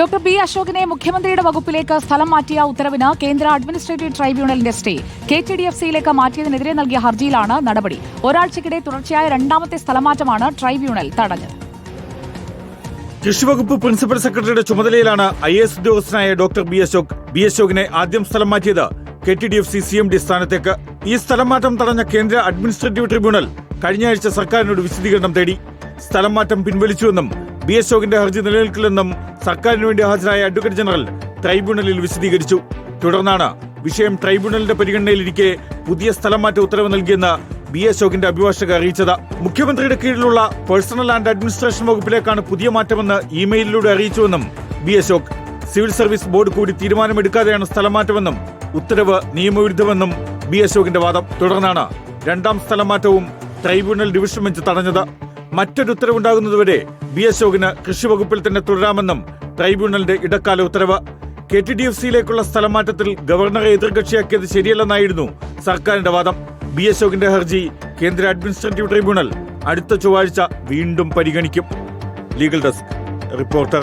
Doctor B അശോകിനെ മുഖ്യമന്ത്രിയുടെ വകുപ്പിലേക്ക് സ്ഥലം മാറ്റിയ ഉത്തരവിന് കേന്ദ്ര administrative ട്രൈബ്യൂണലിന്റെ stay K T D F സിയിലേക്ക് മാറ്റിയതിനെതിരെ നൽകിയ ഹർജിയിലാണ് നടപടി. ഒരാഴ്ചക്കിടെ തുടർച്ചയായ രണ്ടാമത്തെ സ്ഥലമാറ്റമാണ് ട്രൈബ്യൂണൽ തടഞ്ഞത്. കൃഷിവകുപ്പ് പ്രിൻസിപ്പൽ സെക്രട്ടറിയുടെ ചുമതലയിലാണ് ഐ എസ് ഉദ്യോഗസ്ഥനായ ഡോക്ടർ ബി അശോക് ബി അശോകിനെ ആദ്യം സ്ഥലം മാറ്റിയത് K T D F C C M D സ്ഥാനത്തേക്ക്. ഈ സ്ഥലം മാറ്റം തടഞ്ഞ കേന്ദ്ര അഡ്മിനിസ്ട്രേറ്റീവ് ട്രിബ്യൂണൽ കഴിഞ്ഞ ആഴ്ച സർക്കാരിനോട് വിശദീകരണം തേടി. സ്ഥലം മാറ്റം പിൻവലിച്ചുവെന്നും ബി അശോകിന്റെ ഹർജി നിലനിൽക്കില്ലെന്നും സർക്കാരിന് വേണ്ടി ഹാജരായ അഡ്വക്കേറ്റ് ജനറൽ ട്രൈബ്യൂണലിൽ വിശദീകരിച്ചു. തുടർന്നാണ് വിഷയം ട്രൈബ്യൂണലിന്റെ പരിഗണനയിലിരിക്കെ പുതിയ സ്ഥലം മാറ്റ ഉത്തരവ് നൽകിയെന്ന് ബി അശോകിന്റെ അഭിഭാഷക അറിയിച്ചത്. മുഖ്യമന്ത്രിയുടെ കീഴിലുള്ള പേഴ്സണൽ ആൻഡ് അഡ്മിനിസ്ട്രേഷൻ വകുപ്പിലേക്കാണ് പുതിയ മാറ്റമെന്ന് ഇമെയിലിലൂടെ അറിയിച്ചുവെന്നും B Ashok. Civil service board കൂടി തീരുമാനമെടുക്കാതെയാണ് സ്ഥലം മാറ്റമെന്നും ഉത്തരവ് നിയമവിരുദ്ധമെന്നും ബി അശോകിന്റെ വാദം. തുടർന്നാണ് രണ്ടാം സ്ഥലമാറ്റവും ട്രൈബ്യൂണൽ ഡിവിഷൻ ബെഞ്ച് തടഞ്ഞത്. മറ്റൊരു ഉത്തരവുണ്ടാകുന്നതുവരെ ബി അശോകിന് കൃഷി വകുപ്പിൽ തന്നെ തുടരാമെന്നും ട്രൈബ്യൂണലിന്റെ ഇടക്കാല ഉത്തരവ്. കെ ടി ഡി എഫ് സിയിലേക്കുള്ള സ്ഥലമാറ്റത്തിൽ ഗവർണറെ എതിർകക്ഷിയാക്കിയത് ശരിയല്ലെന്നായിരുന്നു സർക്കാരിന്റെ വാദം. ബി അശോകിന്റെ ഹർജി കേന്ദ്ര അഡ്മിനിസ്ട്രേറ്റീവ് ട്രൈബ്യൂണൽ അടുത്ത ചൊവ്വാഴ്ച വീണ്ടും പരിഗണിക്കും. Legal desk reporter